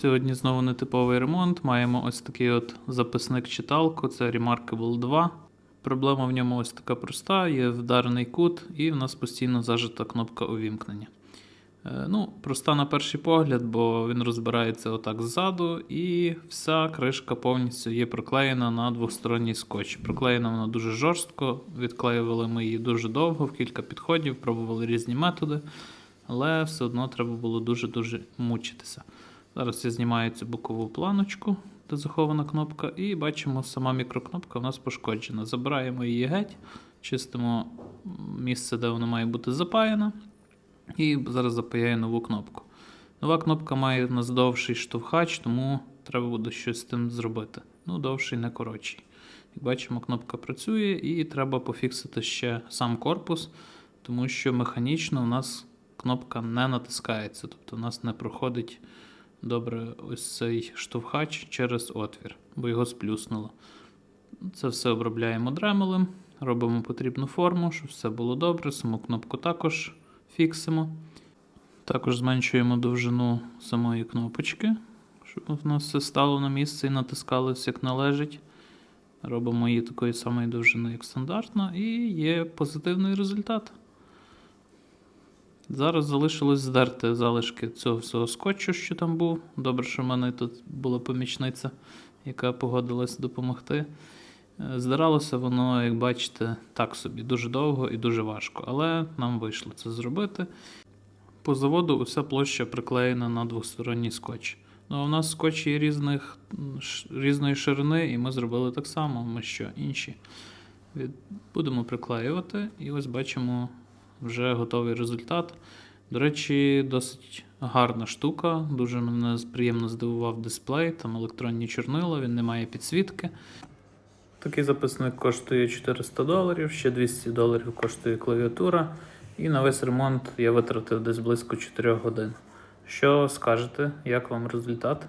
Сьогодні знову нетиповий ремонт. Маємо ось такий от записник читалку, це Remarkable 2. Проблема в ньому ось така проста: є вдарений кут, і в нас постійно зажита кнопка увімкнення. Е, Ну, проста на перший погляд, бо він розбирається отак ззаду, і вся кришка повністю є проклеєна на двосторонній скотч. Проклеєна вона дуже жорстко, відклеювали ми її дуже довго, в кілька підходів, пробували різні методи, але все одно треба було дуже-дуже мучитися. Зараз я знімаю цю бокову планочку, де захована кнопка, і бачимо, сама мікрокнопка у нас пошкоджена. Забираємо її геть, чистимо місце, де вона має бути запаяна. І зараз запаяю нову кнопку. Нова кнопка має у нас довший штовхач, тому треба буде щось з тим зробити. Ну, довший, не коротший. Як бачимо, кнопка працює, і треба пофіксити ще сам корпус, тому що механічно у нас кнопка не натискається, тобто у нас не проходить добре ось цей штовхач через отвір, бо його сплюснуло. Це все обробляємо дремелем, робимо потрібну форму, щоб все було добре. Саму кнопку також фіксимо. Також зменшуємо довжину самої кнопочки, щоб у нас все стало на місце і натискалось як належить. Робимо її такої самої довжини, як стандартно, і є позитивний результат. Зараз залишилось здерти залишки цього всього скотчу, що там був. Добре, що в мене тут була помічниця, яка погодилась допомогти. Е, Здиралося воно, як бачите, так собі, дуже довго і дуже важко, але нам вийшло це зробити. По заводу уся площа приклеєна на двосторонній скотч. Ну, у нас скотчі є різних, різної ширини, і ми зробили так само. Ми що, інші. Будемо приклеювати, і ось бачимо вже готовий результат. До речі, досить гарна штука. Дуже мене приємно здивував дисплей, там електронні чорнила, він не має підсвітки. Такий записник коштує 400 доларів, ще 200 доларів коштує клавіатура. І на весь ремонт я витратив десь близько 4 годин. Що скажете, як вам результат?